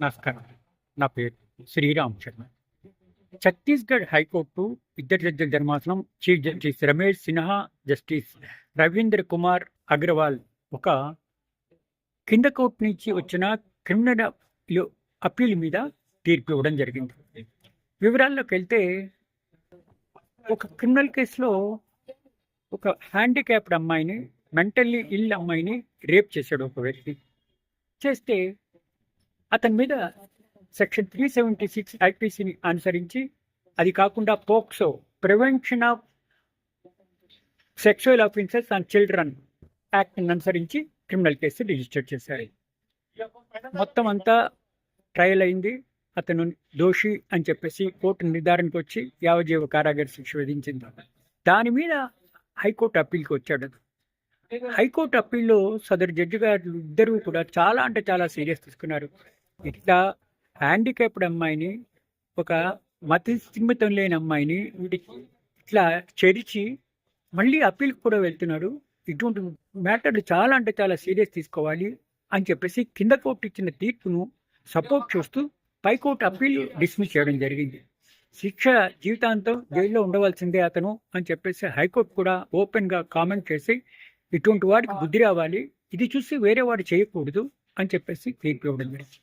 నమస్కారం. నా పేరు శ్రీరామ్ శర్మ. ఛత్తీస్గఢ్ హైకోర్టు ఇద్దరు జడ్జిల ధర్మాసనం chief justice Ramesh Sinha justice Ravindra Kumar Agarwal ఒక కింద కోర్టు నుంచి వచ్చిన క్రిమినల్ అప్పీల్ మీద తీర్పు ఇవ్వడం జరిగింది. వివరాల్లోకి వెళ్తే ఒక క్రిమినల్ కేసులో ఒక హ్యాండిక్యాప్డ్ అమ్మాయిని మెంటల్లీ ఇల్ అమ్మాయిని రేప్ చేశాడు ఒక వ్యక్తి. చేస్తే అతని మీద సెక్షన్ త్రీ సెవెంటీ సిక్స్ ఐపీసీని అనుసరించి అది కాకుండా POCSO prevention of sexual offences and children యాక్ట్ని అనుసరించి క్రిమినల్ కేసు రిజిస్టర్ చేశారు. మొత్తం అంతా ట్రయల్ అయింది. అతను దోషి అని చెప్పేసి కోర్టు నిర్ధారణకు వచ్చి యావజీవ కారాగార శిక్ష విధించింది. దాని మీద హైకోర్టు అప్పీల్కి వచ్చాడు. హైకోర్టు అప్పీల్లో సదరు జడ్జి గారు ఇద్దరు కూడా చాలా అంటే చాలా సీరియస్ తీసుకున్నారు. ఇట్లా హ్యాండిక్యాప్డ్ అమ్మాయిని ఒక మతి స్థిమితం లేని అమ్మాయిని వీటికి ఇట్లా చెరిచి మళ్ళీ అప్పీల్కి కూడా వెళ్తున్నాడు. ఇటువంటి మ్యాటర్లు చాలా అంటే చాలా సీరియస్ తీసుకోవాలి అని చెప్పేసి కింద కోర్టు ఇచ్చిన తీర్పును సపోర్ట్ చేస్తూ పైకోర్టు అప్పీల్ డిస్మిస్ చేయడం జరిగింది. శిక్ష జీవితాంతం జైల్లో ఉండవలసిందే అతను అని చెప్పేసి హైకోర్టు కూడా ఓపెన్గా కామెంట్ చేసి ఇటువంటి వాడికి బుద్ధి రావాలి ఇది చూసి వేరే వాడు చేయకూడదు అని చెప్పేసి తీర్పు ఇవ్వడం జరిగింది.